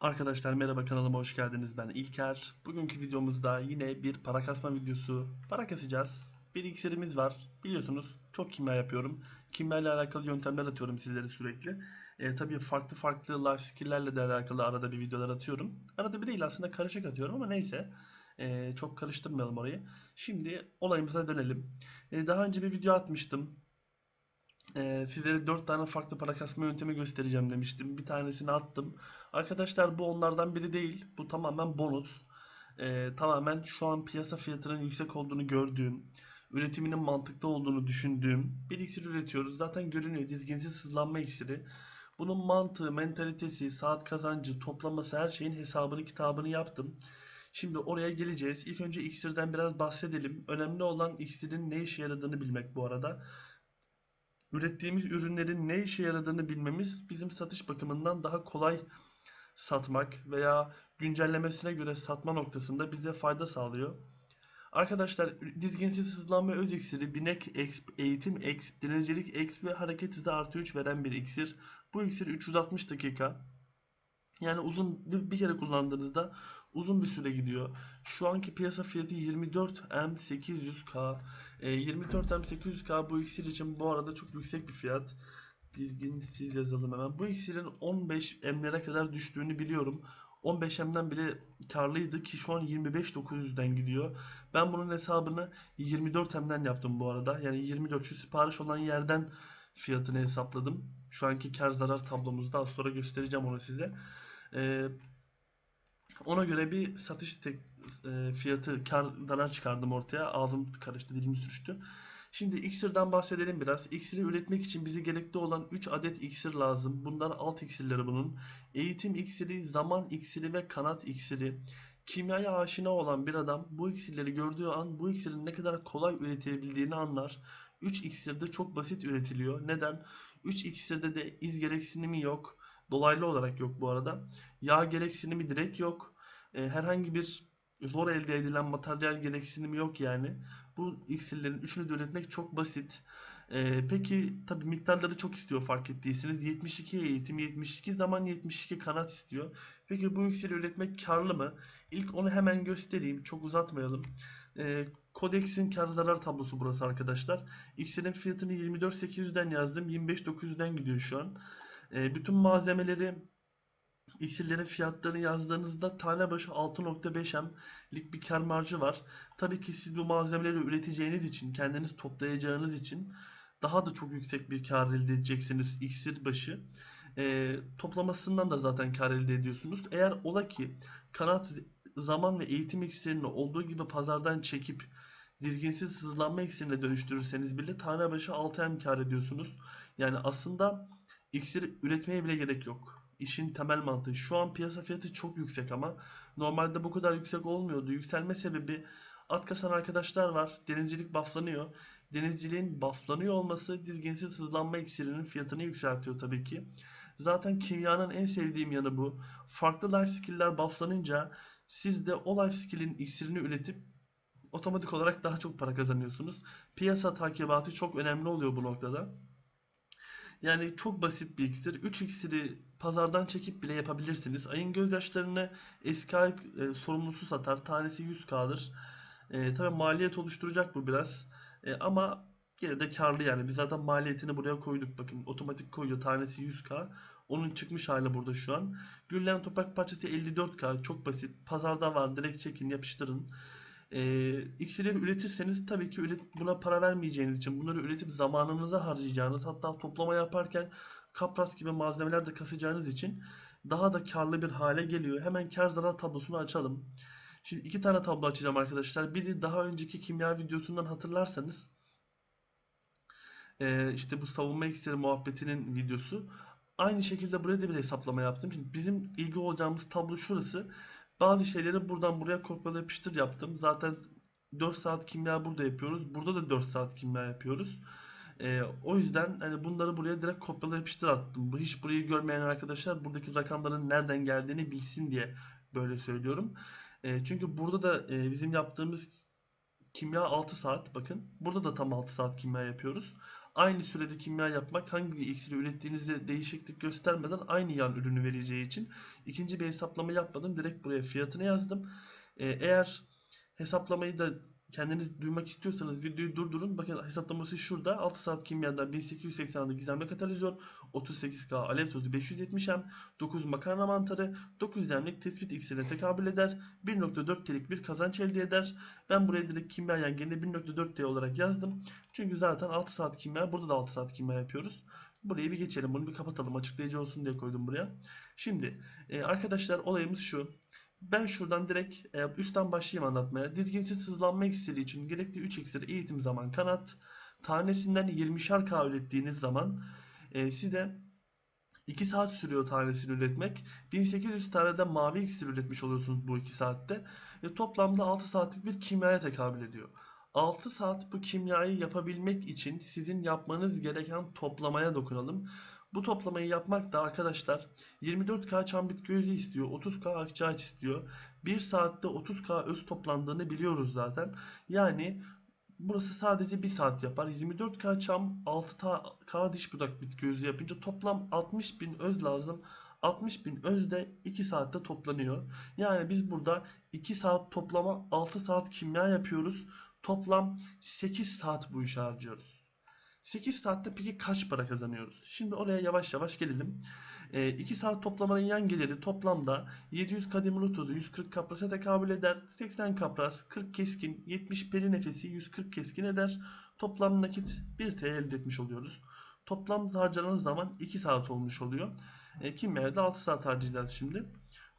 Arkadaşlar merhaba kanalıma hoş geldiniz. Ben İlker. Bugünkü videomuzda yine bir para kasma videosu. Para kasacağız. Bir iksirimiz var. Biliyorsunuz çok kimya yapıyorum. Kimya ile alakalı yöntemler atıyorum sizlere sürekli. E, tabii farklı farklı life skill'lerle de alakalı arada bir videolar atıyorum. Arada bir değil aslında karışık atıyorum ama neyse. E, çok karıştırmayalım orayı. Şimdi olayımıza dönelim. E, daha önce bir video atmıştım. Ee, sizlere 4 tane farklı para kasma yöntemi göstereceğim demiştim. Bir tanesini attım. Arkadaşlar bu onlardan biri değil. Bu tamamen bonus. Ee, tamamen şu an piyasa fiyatının yüksek olduğunu gördüğüm, üretiminin mantıklı olduğunu düşündüğüm bir iksir üretiyoruz. Zaten görünüyor dizginsiz hızlanma iksiri. Bunun mantığı, mentalitesi, saat kazancı, toplaması her şeyin hesabını kitabını yaptım. Şimdi oraya geleceğiz. İlk önce iksirden biraz bahsedelim. Önemli olan iksirin ne işe yaradığını bilmek bu arada ürettiğimiz ürünlerin ne işe yaradığını bilmemiz bizim satış bakımından daha kolay satmak veya güncellemesine göre satma noktasında bize fayda sağlıyor. Arkadaşlar dizginsiz hızlanma öz iksiri binek exp, eğitim exp, denizcilik exp ve hareket hızı artı 3 veren bir iksir. Bu iksir 360 dakika. Yani uzun bir, kere kullandığınızda uzun bir süre gidiyor. Şu anki piyasa fiyatı 24M800K. E, 24M800K bu iksir için bu arada çok yüksek bir fiyat. Dizginsiz yazalım hemen. Bu iksirin 15M'lere kadar düştüğünü biliyorum. 15M'den bile karlıydı ki şu an 25.900'den gidiyor. Ben bunun hesabını 24M'den yaptım bu arada. Yani 24 şu sipariş olan yerden fiyatını hesapladım. Şu anki kar zarar tablomuzda az sonra göstereceğim onu size. Ee, ona göre bir satış tek, e, fiyatı kar zarar çıkardım ortaya. Ağzım karıştı, dilim sürçtü. Şimdi iksirden bahsedelim biraz. İksiri üretmek için bize gerekli olan 3 adet iksir lazım. Bunlar alt iksirleri bunun. Eğitim iksiri, zaman iksiri ve kanat iksiri. Kimyaya aşina olan bir adam bu iksirleri gördüğü an bu iksirin ne kadar kolay üretilebildiğini anlar. 3 iksir çok basit üretiliyor. Neden? 3 iksirde de iz gereksinimi yok. Dolaylı olarak yok bu arada. Yağ gereksinimi direkt yok. E, herhangi bir zor elde edilen materyal gereksinimi yok yani. Bu iksirlerin üçünü de üretmek çok basit. E, peki tabi miktarları çok istiyor fark ettiyseniz. 72 eğitim, 72 zaman, 72 kanat istiyor. Peki bu iksiri üretmek karlı mı? İlk onu hemen göstereyim. Çok uzatmayalım. E, Kodex'in kar zarar tablosu burası arkadaşlar. İksirin fiyatını 24.800'den yazdım. 25.900'den gidiyor şu an. E, bütün malzemeleri İksirlerin fiyatlarını yazdığınızda tane başı 6.5M'lik bir kar marjı var. Tabii ki siz bu malzemeleri üreteceğiniz için, kendiniz toplayacağınız için daha da çok yüksek bir kar elde edeceksiniz iksir başı. E, toplamasından da zaten kar elde ediyorsunuz. Eğer ola ki kanat zaman ve eğitim iksirini olduğu gibi pazardan çekip dizginsiz hızlanma iksirine dönüştürürseniz bile tane başı 6M kar ediyorsunuz. Yani aslında iksir üretmeye bile gerek yok. İşin temel mantığı. Şu an piyasa fiyatı çok yüksek ama normalde bu kadar yüksek olmuyordu. Yükselme sebebi at kasan arkadaşlar var. Denizcilik bufflanıyor. Denizciliğin bufflanıyor olması dizginsiz hızlanma iksirinin fiyatını yükseltiyor tabii ki. Zaten kimyanın en sevdiğim yanı bu. Farklı life skill'ler bufflanınca siz de o life skill'in iksirini üretip otomatik olarak daha çok para kazanıyorsunuz. Piyasa takibatı çok önemli oluyor bu noktada. Yani çok basit bir iksir. 3 iksiri pazardan çekip bile yapabilirsiniz. Ayın gözyaşlarını eski ay e, sorumlusu satar. Tanesi 100k'dır. E, tabii maliyet oluşturacak bu biraz. E, ama yine de karlı yani. Biz zaten maliyetini buraya koyduk. Bakın otomatik koyuyor. Tanesi 100k. Onun çıkmış hali burada şu an. Güllen toprak parçası 54k. Çok basit. Pazarda var. Direkt çekin yapıştırın. E, iksirleri üretirseniz tabii ki üret, buna para vermeyeceğiniz için bunları üretip zamanınızı harcayacağınız hatta toplama yaparken kapras gibi malzemeler de kasacağınız için daha da karlı bir hale geliyor. Hemen kar zarar tablosunu açalım. Şimdi iki tane tablo açacağım arkadaşlar. Biri daha önceki kimya videosundan hatırlarsanız e, işte bu savunma iksiri muhabbetinin videosu. Aynı şekilde buraya da bir hesaplama yaptım. Şimdi bizim ilgi olacağımız tablo şurası. Bazı şeyleri buradan buraya kopyala yapıştır yaptım. Zaten 4 saat kimya burada yapıyoruz. Burada da 4 saat kimya yapıyoruz. Ee, o yüzden hani bunları buraya direkt kopyala yapıştır attım. Bu hiç burayı görmeyen arkadaşlar buradaki rakamların nereden geldiğini bilsin diye böyle söylüyorum. Ee, çünkü burada da e, bizim yaptığımız kimya 6 saat bakın. Burada da tam 6 saat kimya yapıyoruz. aynı sürede kimya yapmak hangi iksiri ürettiğinizde değişiklik göstermeden aynı yan ürünü vereceği için ikinci bir hesaplama yapmadım. Direkt buraya fiyatını yazdım. Ee, eğer hesaplamayı da kendiniz duymak istiyorsanız videoyu durdurun. Bakın hesaplaması şurada. 6 saat kimyadan 1880'lık gizemli katalizör, 38K alev tozu 570M, 9 makarna mantarı, 9 demlik tespit iksirine tekabül eder. 1.4 T'lik bir kazanç elde eder. Ben buraya direkt kimya yengenine 1.4 T olarak yazdım. Çünkü zaten 6 saat kimya, burada da 6 saat kimya yapıyoruz. Burayı bir geçelim, bunu bir kapatalım. Açıklayıcı olsun diye koydum buraya. Şimdi e, arkadaşlar olayımız şu. Ben şuradan direkt e, üstten başlayayım anlatmaya. Dizginsiz hızlanma iksiri için gerekli 3 iksir eğitim zaman kanat. Tanesinden 20'şer K ürettiğiniz zaman e, size 2 saat sürüyor tanesini üretmek. 1800 tane de mavi iksir üretmiş oluyorsunuz bu 2 saatte. Ve toplamda 6 saatlik bir kimyaya tekabül ediyor. 6 saat bu kimyayı yapabilmek için sizin yapmanız gereken toplamaya dokunalım. Bu toplamayı yapmak da arkadaşlar 24K çam bitki özü istiyor. 30K akçaağaç istiyor. 1 saatte 30K öz toplandığını biliyoruz zaten. Yani burası sadece 1 saat yapar. 24K çam 6K diş budak bitki özü yapınca toplam 60 bin öz lazım. 60 bin öz de 2 saatte toplanıyor. Yani biz burada 2 saat toplama 6 saat kimya yapıyoruz. Toplam 8 saat bu işe harcıyoruz. 8 saatte peki kaç para kazanıyoruz? Şimdi oraya yavaş yavaş gelelim. 2 saat toplamanın yan geliri toplamda 700 kadim rutozu 140 kaprasa tekabül eder. 80 kapras 40 keskin 70 peri nefesi 140 keskin eder. Toplam nakit 1 TL elde etmiş oluyoruz. Toplam harcanan zaman 2 saat olmuş oluyor. E, kimyaya da 6 saat harcayacağız şimdi.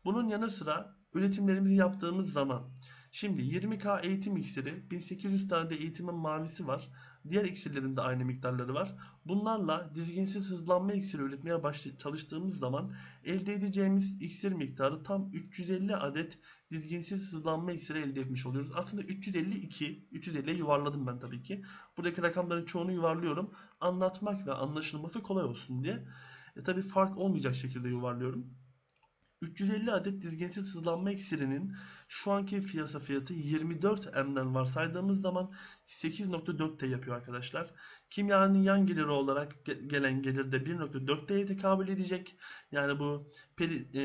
Bunun yanı sıra üretimlerimizi yaptığımız zaman Şimdi 20K eğitim iksiri, 1800 tane de eğitimin mavisi var. Diğer iksirlerin de aynı miktarları var. Bunlarla dizginsiz hızlanma iksiri üretmeye çalıştığımız zaman elde edeceğimiz iksir miktarı tam 350 adet dizginsiz hızlanma iksiri elde etmiş oluyoruz. Aslında 352, 350'ye yuvarladım ben tabii ki. Buradaki rakamların çoğunu yuvarlıyorum. Anlatmak ve anlaşılması kolay olsun diye. E tabii fark olmayacak şekilde yuvarlıyorum. 350 adet dizginsiz hızlanma iksirinin şu anki piyasa fiyatı 24 M'den varsaydığımız zaman 8.4 T yapıyor arkadaşlar. Kimyanın yan geliri olarak ge- gelen gelir de 1.4 T'ye tekabül edecek. Yani bu peri, e,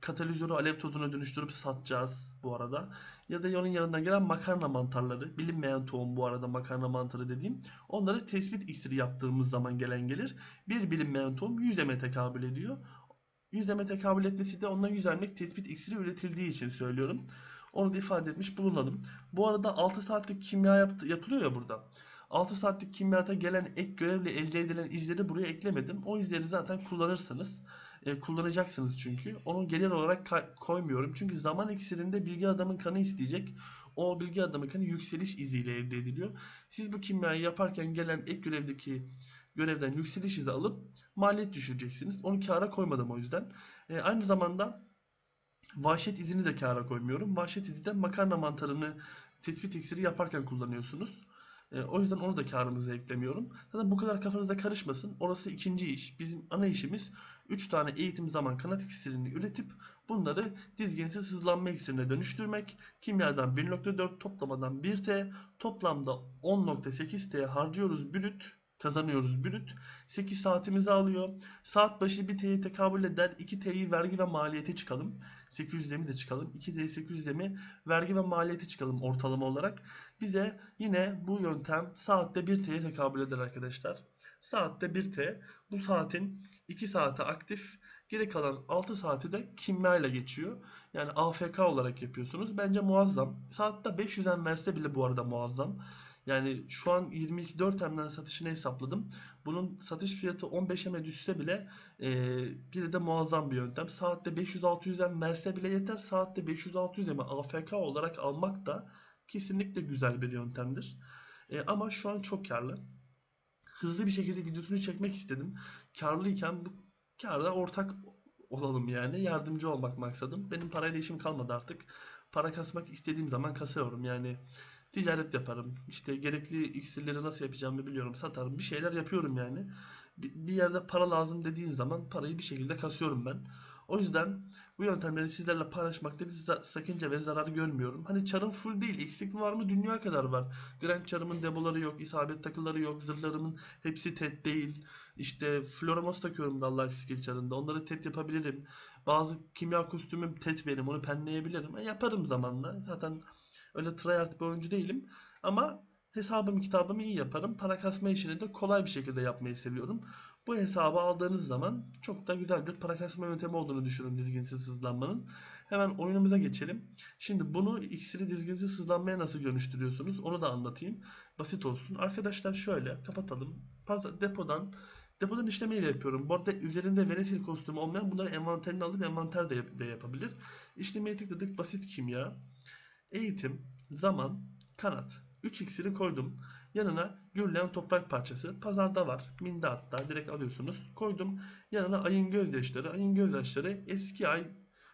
katalizörü alev tozuna dönüştürüp satacağız bu arada. Ya da onun yanından gelen makarna mantarları. Bilinmeyen tohum bu arada makarna mantarı dediğim. Onları tespit iksiri yaptığımız zaman gelen gelir. Bir bilinmeyen tohum 100 M'e tekabül ediyor. 100 M'e tekabül etmesi de ondan 100 M'lik tespit iksiri üretildiği için söylüyorum. Onu da ifade etmiş bulunalım. Bu arada 6 saatlik kimya yaptı, yapılıyor ya burada. 6 saatlik kimyada gelen ek görevle elde edilen izleri buraya eklemedim. O izleri zaten kullanırsınız. E, kullanacaksınız çünkü. Onu gelir olarak koymuyorum. Çünkü zaman iksirinde bilgi adamın kanı isteyecek. O bilgi adamın kanı yükseliş iziyle elde ediliyor. Siz bu kimyayı yaparken gelen ek görevdeki görevden yükseliş izi alıp maliyet düşüreceksiniz. Onu kâra koymadım o yüzden. E, aynı zamanda vahşet izini de kâra koymuyorum. Vahşet izi de makarna mantarını tespit iksiri yaparken kullanıyorsunuz. E, o yüzden onu da karımıza eklemiyorum. Zaten bu kadar kafanızda karışmasın. Orası ikinci iş. Bizim ana işimiz 3 tane eğitim zaman kanat iksirini üretip bunları dizginsiz hızlanma iksirine dönüştürmek. Kimyadan 1.4 toplamadan 1T toplamda 10.8 T harcıyoruz brüt kazanıyoruz brüt. 8 saatimizi alıyor. Saat başı 1 T'ye tekabül eder. 2 T'yi vergi ve maliyete çıkalım. 800'de de çıkalım. 2 T 800'de mi vergi ve maliyete çıkalım ortalama olarak. Bize yine bu yöntem saatte 1 T'ye tekabül eder arkadaşlar. Saatte 1 T. Bu saatin 2 saati aktif. Geri kalan 6 saati de kimya ile geçiyor. Yani AFK olarak yapıyorsunuz. Bence muazzam. Saatte 500 en verse bile bu arada muazzam. Yani şu an 22.4M'den satışını hesapladım. Bunun satış fiyatı 15M'e düşse bile e, bir de muazzam bir yöntem. Saatte 500-600M verse bile yeter. Saatte 500-600M'i AFK olarak almak da kesinlikle güzel bir yöntemdir. E, ama şu an çok karlı. Hızlı bir şekilde videosunu çekmek istedim. Karlıyken bu karda ortak olalım yani. Yardımcı olmak maksadım. Benim parayla işim kalmadı artık. Para kasmak istediğim zaman kasıyorum yani ticaret yaparım. İşte gerekli iksirleri nasıl yapacağımı biliyorum. Satarım. Bir şeyler yapıyorum yani. Bir yerde para lazım dediğin zaman parayı bir şekilde kasıyorum ben. O yüzden bu yöntemleri sizlerle paylaşmakta bir sakınca ve zarar görmüyorum. Hani çarım full değil. Eksik var mı? Dünya kadar var. Grand çarımın demoları yok. isabet takıları yok. Zırhlarımın hepsi tet değil. İşte Floramos takıyorum da Life Skill çarında. Onları tet yapabilirim. Bazı kimya kostümüm tet benim. Onu penleyebilirim. E, yaparım zamanla. Zaten öyle tryhard bir oyuncu değilim. Ama hesabımı kitabımı iyi yaparım. Para kasma işini de kolay bir şekilde yapmayı seviyorum. Bu hesabı aldığınız zaman çok da güzel bir para kasma yöntemi olduğunu düşünün dizginsiz hızlanmanın. Hemen oyunumuza geçelim. Şimdi bunu iksiri dizginsiz hızlanmaya nasıl dönüştürüyorsunuz onu da anlatayım. Basit olsun. Arkadaşlar şöyle kapatalım. Depodan depodan işlemeyle yapıyorum. Bu arada üzerinde Venesil kostümü olmayan bunları envanterine alıp envanter de, yap- de yapabilir. İşlemeye tıkladık. Basit kimya. Eğitim, zaman, kanat. 3 iksiri koydum. Yanına gürleyen toprak parçası. Pazarda var. Minde hatta direkt alıyorsunuz. Koydum. Yanına ayın gözyaşları. Ayın gözyaşları eski ay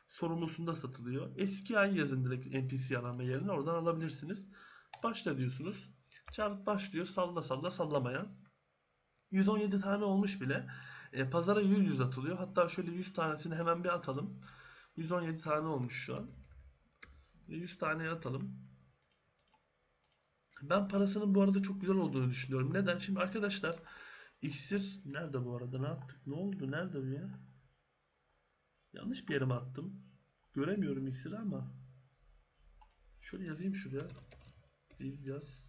sorumlusunda satılıyor. Eski ay yazın direkt NPC arama yerine oradan alabilirsiniz. Başla diyorsunuz. Çarp başlıyor. Salla salla sallamaya. 117 tane olmuş bile. E, pazara 100 100 atılıyor. Hatta şöyle 100 tanesini hemen bir atalım. 117 tane olmuş şu an. 100 taneye atalım. Ben parasının bu arada çok güzel olduğunu düşünüyorum. Neden? Şimdi arkadaşlar iksir nerede bu arada? Ne yaptık? Ne oldu? Nerede bu ya? Yanlış bir yere mi attım? Göremiyorum iksiri ama. Şöyle yazayım şuraya. Biz yaz.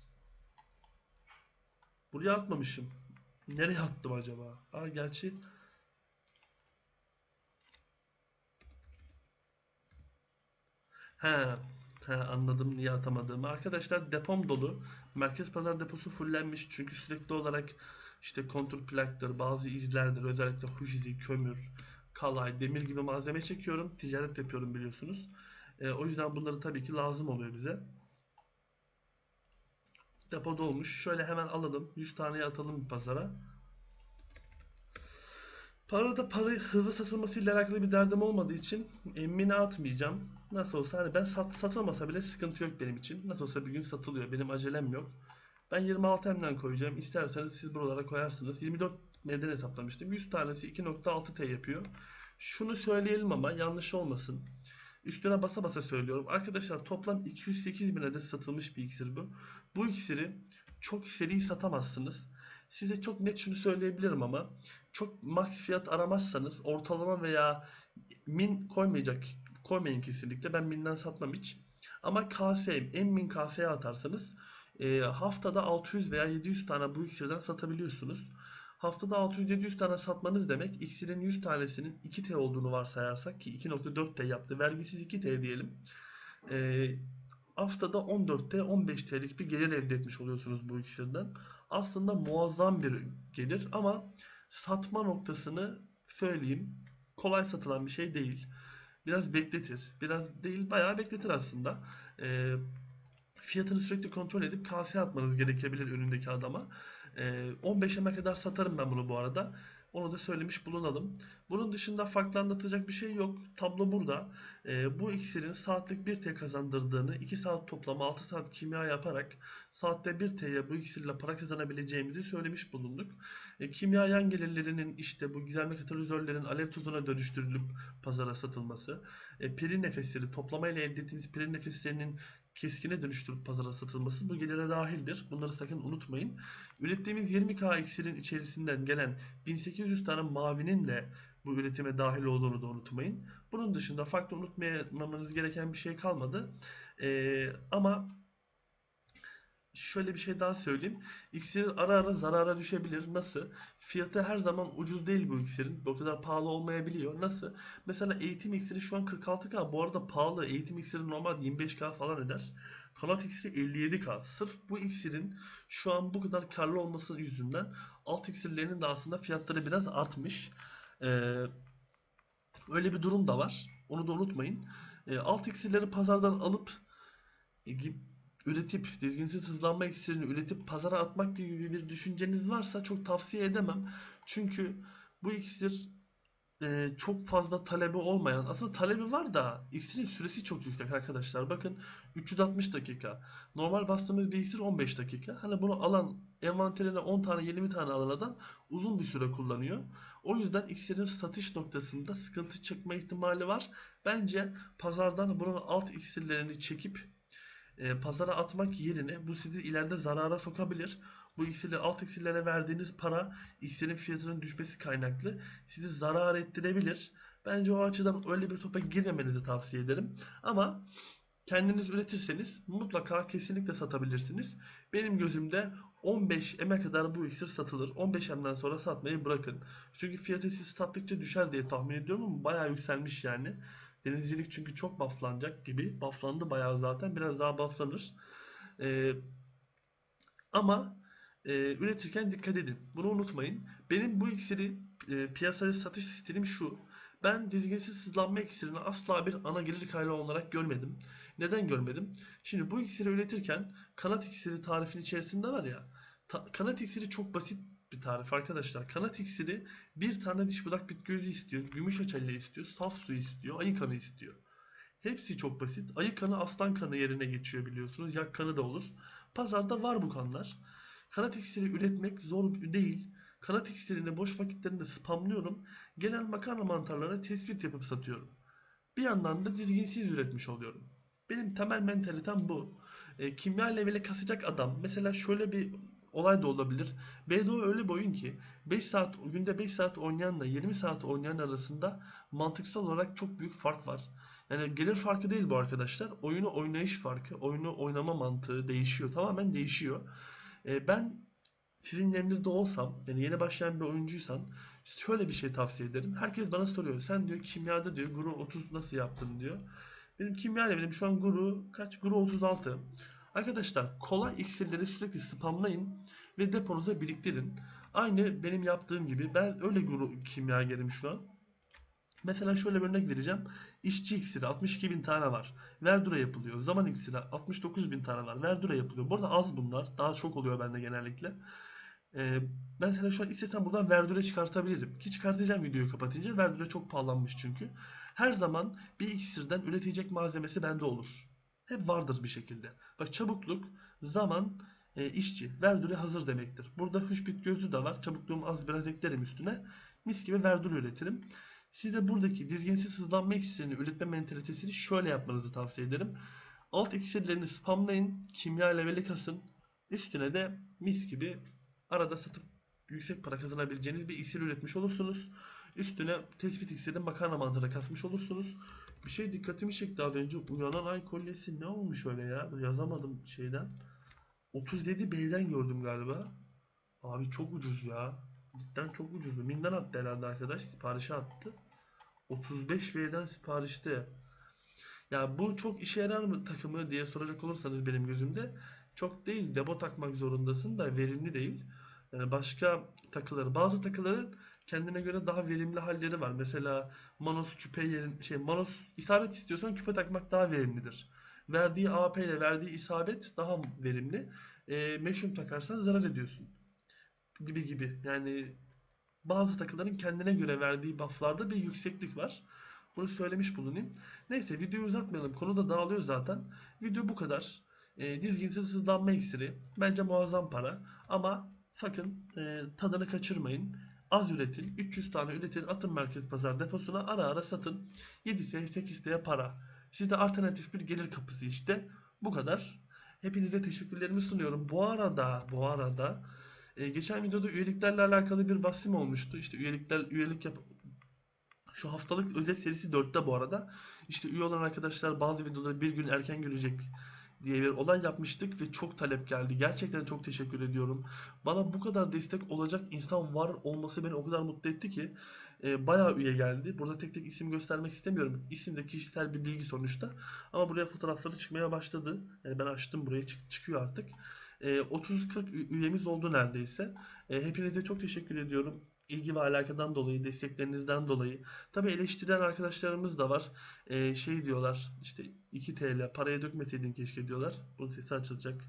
Buraya atmamışım. Nereye attım acaba? Aa gerçi He, he anladım niye atamadığımı. Arkadaşlar depom dolu. Merkez pazar deposu fullenmiş. Çünkü sürekli olarak işte kontur plaktır, bazı izlerdir. Özellikle huş izi, kömür, kalay, demir gibi malzeme çekiyorum. Ticaret yapıyorum biliyorsunuz. E, o yüzden bunları tabii ki lazım oluyor bize. Depo dolmuş. Şöyle hemen alalım. 100 taneye atalım pazara. Parada para hızlı satılması ile alakalı bir derdim olmadığı için emmini atmayacağım. Nasıl olsa hani ben sat, satılmasa bile sıkıntı yok benim için. Nasıl olsa bir gün satılıyor. Benim acelem yok. Ben 26 emden koyacağım. İsterseniz siz buralara koyarsınız. 24 neden hesaplamıştım. 100 tanesi 2.6T yapıyor. Şunu söyleyelim ama yanlış olmasın. Üstüne basa basa söylüyorum. Arkadaşlar toplam 208 bin adet satılmış bir iksir bu. Bu iksiri çok seri satamazsınız. Size çok net şunu söyleyebilirim ama çok max fiyat aramazsanız ortalama veya min koymayacak koymayın kesinlikle. Ben minden satmam hiç. Ama KS, en min KS'ye atarsanız e, haftada 600 veya 700 tane bu iksirden satabiliyorsunuz. Haftada 600-700 tane satmanız demek iksirin 100 tanesinin 2T olduğunu varsayarsak ki 2.4T yaptı. Vergisiz 2T diyelim. E, haftada 14T 15T'lik bir gelir elde etmiş oluyorsunuz bu iksirden. Aslında muazzam bir gelir ama satma noktasını söyleyeyim. Kolay satılan bir şey değil. Biraz bekletir. Biraz değil bayağı bekletir aslında. Ee, fiyatını sürekli kontrol edip kaseye atmanız gerekebilir önündeki adama. Ee, 15'e kadar satarım ben bunu bu arada. Onu da söylemiş bulunalım. Bunun dışında farklı anlatacak bir şey yok. Tablo burada. Ee, bu iksirin saatlik 1T kazandırdığını 2 saat toplama 6 saat kimya yaparak saatte 1T'ye bu iksirle para kazanabileceğimizi söylemiş bulunduk. E, kimya yan gelirlerinin işte bu gizemli katalizörlerin alev tuzuna dönüştürülüp pazara satılması, e, peri nefesleri toplamayla elde ettiğimiz peri nefeslerinin keskine dönüştürüp pazara satılması bu gelire dahildir. Bunları sakın unutmayın. Ürettiğimiz 20K iksirin içerisinden gelen 1800 tane mavinin de bu üretime dahil olduğunu da unutmayın. Bunun dışında farklı unutmamanız gereken bir şey kalmadı. E, ama şöyle bir şey daha söyleyeyim. İksir ara ara zarara düşebilir. Nasıl? Fiyatı her zaman ucuz değil bu iksirin. O kadar pahalı olmayabiliyor. Nasıl? Mesela eğitim iksiri şu an 46K. Bu arada pahalı. Eğitim iksiri normalde 25K falan eder. Kanat iksiri 57K. Sırf bu iksirin şu an bu kadar karlı olması yüzünden alt iksirlerinin de aslında fiyatları biraz artmış. Ee, öyle bir durum da var. Onu da unutmayın. Ee, alt iksirleri pazardan alıp e, üretip dizginsiz hızlanma iksirini üretip pazara atmak gibi bir düşünceniz varsa çok tavsiye edemem. Çünkü bu iksir e, çok fazla talebi olmayan aslında talebi var da iksirin süresi çok yüksek arkadaşlar. Bakın 360 dakika. Normal bastığımız bir iksir 15 dakika. Hani bunu alan envanterine 10 tane 20 tane alan adam uzun bir süre kullanıyor. O yüzden iksirin satış noktasında sıkıntı çıkma ihtimali var. Bence pazardan bunun alt iksirlerini çekip e, pazara atmak yerine bu sizi ileride zarara sokabilir. Bu iksirleri alt iksirlere verdiğiniz para iksirin fiyatının düşmesi kaynaklı sizi zarar ettirebilir. Bence o açıdan öyle bir topa girmemenizi tavsiye ederim. Ama kendiniz üretirseniz mutlaka kesinlikle satabilirsiniz. Benim gözümde 15 M'e kadar bu iksir satılır. 15 M'den sonra satmayı bırakın. Çünkü fiyatı siz sattıkça düşer diye tahmin ediyorum ama bayağı yükselmiş yani. Denizcilik çünkü çok bufflanacak gibi. Bufflandı bayağı zaten. Biraz daha bufflanır. Ee, ama e, üretirken dikkat edin. Bunu unutmayın. Benim bu iksiri e, piyasaya satış stilim şu. Ben dizginsiz sızlanma iksirini asla bir ana gelir kaynağı olarak görmedim. Neden görmedim? Şimdi bu iksiri üretirken kanat iksiri tarifin içerisinde var ya. ta- kanat iksiri çok basit bir tarif arkadaşlar. Kanat iksiri bir tane diş budak özü istiyor. Gümüş açelle istiyor. Saf su istiyor. Ayı kanı istiyor. Hepsi çok basit. Ayı kanı aslan kanı yerine geçiyor biliyorsunuz. Yak kanı da olur. Pazarda var bu kanlar. Kanat iksiri üretmek zor değil. Kanat iksirini boş vakitlerinde spamlıyorum. Gelen makarna mantarlarına tespit yapıp satıyorum. Bir yandan da dizginsiz üretmiş oluyorum. Benim temel mentalitem bu. E, kimya leveli kasacak adam mesela şöyle bir olay da olabilir. BDO öyle bir oyun ki 5 saat günde 5 saat oynayanla 20 saat oynayan arasında mantıksal olarak çok büyük fark var. Yani gelir farkı değil bu arkadaşlar. Oyunu oynayış farkı, oyunu oynama mantığı değişiyor. Tamamen değişiyor. E, ben sizin yerinizde olsam, yani yeni başlayan bir oyuncuysan şöyle bir şey tavsiye ederim. Herkes bana soruyor. Sen diyor kimyada diyor Guru 30 nasıl yaptın diyor. Benim kimya levelim şu an Guru kaç? Guru 36. Arkadaşlar kolay iksirleri sürekli spamlayın ve deponuza biriktirin. Aynı benim yaptığım gibi ben öyle Guru kimyagerim şu an. Mesela şöyle bir örnek vereceğim. İşçi iksiri 62 bin tane var. Verdura yapılıyor. Zaman iksiri 69 bin tane var. Verdura yapılıyor. Bu arada az bunlar. Daha çok oluyor bende genellikle. Ee, ben mesela şu an istesem buradan Verdura çıkartabilirim. Ki çıkartacağım videoyu kapatınca. Verdura çok pahalanmış çünkü. Her zaman bir iksirden üretecek malzemesi bende olur. Hep vardır bir şekilde. Bak çabukluk, zaman, e, işçi. Verdura hazır demektir. Burada hüşbit gözü de var. Çabukluğumu az biraz eklerim üstüne. Mis gibi verdura üretirim. Size buradaki dizginsiz hızlanma iksirini üretme mentalitesini şöyle yapmanızı tavsiye ederim. Alt iksirlerini spamlayın, kimya leveli kasın. Üstüne de mis gibi arada satıp yüksek para kazanabileceğiniz bir iksir üretmiş olursunuz. Üstüne tespit iksiri makarna mantığına kasmış olursunuz. Bir şey dikkatimi çekti az önce. Uyanan ay kolyesi ne olmuş öyle ya? Yazamadım şeyden. 37B'den gördüm galiba. Abi çok ucuz ya. Cidden çok ucuz. Minden attı herhalde arkadaş. Siparişe attı. 35B'den siparişte. Ya bu çok işe yarar mı takımı diye soracak olursanız benim gözümde çok değil. Debo takmak zorundasın da verimli değil. Yani başka takıları, bazı takıların kendine göre daha verimli halleri var. Mesela Manos küpe yerin şey Manos isabet istiyorsan küpe takmak daha verimlidir. Verdiği AP ile verdiği isabet daha verimli. E, meşhum takarsan zarar ediyorsun. Gibi gibi. Yani bazı takıların kendine göre verdiği bufflarda bir yükseklik var. Bunu söylemiş bulunayım. Neyse videoyu uzatmayalım. Konu da dağılıyor zaten. Video bu kadar. E, dizginsiz hızlanma iksiri. Bence muazzam para. Ama sakın e, tadını kaçırmayın. Az üretin. 300 tane üretin. Atın merkez pazar deposuna. Ara ara satın. 7'se 8'de para. Sizde alternatif bir gelir kapısı işte. Bu kadar. Hepinize teşekkürlerimi sunuyorum. Bu arada, bu arada e, geçen videoda üyeliklerle alakalı bir bahsim olmuştu. İşte üyelikler, üyelik yap şu haftalık özet serisi 4'te bu arada. İşte üye olan arkadaşlar bazı videoları bir gün erken görecek diye bir olay yapmıştık ve çok talep geldi. Gerçekten çok teşekkür ediyorum. Bana bu kadar destek olacak insan var olması beni o kadar mutlu etti ki e, bayağı üye geldi. Burada tek tek isim göstermek istemiyorum. İsim de kişisel bir bilgi sonuçta. Ama buraya fotoğrafları çıkmaya başladı. Yani ben açtım buraya çık- çıkıyor artık. E, 30-40 ü- üyemiz oldu neredeyse. E, hepinize çok teşekkür ediyorum. İlgi ve alakadan dolayı, desteklerinizden dolayı. Tabii eleştiren arkadaşlarımız da var. E, şey diyorlar işte 2 TL paraya dökmeseydin keşke diyorlar. Bunun sesi açılacak.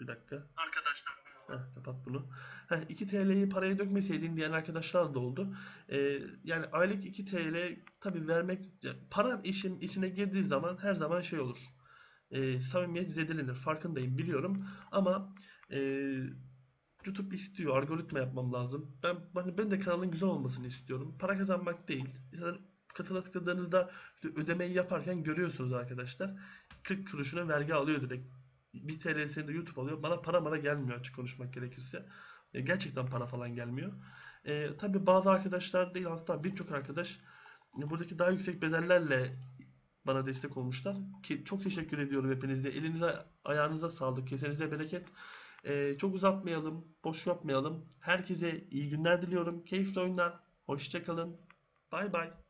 Bir dakika. Arkadaşlar Heh, kapat bunu. Heh, 2 TL'yi paraya dökmeseydin diyen arkadaşlar da oldu. Ee, yani aylık 2 TL tabii vermek para işin içine girdiği zaman her zaman şey olur. Ee, samimiyet zedelenir. Farkındayım biliyorum ama e, YouTube istiyor. Algoritma yapmam lazım. Ben hani ben de kanalın güzel olmasını istiyorum. Para kazanmak değil. Zaten katıla işte ödemeyi yaparken görüyorsunuz arkadaşlar. 40 kuruşuna vergi alıyor direkt. 1 TL'sini de YouTube alıyor. Bana para mara gelmiyor açık konuşmak gerekirse. E, gerçekten para falan gelmiyor. E, tabii bazı arkadaşlar değil hatta birçok arkadaş buradaki daha yüksek bedellerle bana destek olmuşlar. Ki çok teşekkür ediyorum hepinize. Elinize ayağınıza sağlık. Kesenize bereket. E, çok uzatmayalım. Boş yapmayalım. Herkese iyi günler diliyorum. Keyifli oyunlar. Hoşçakalın. Bay bay.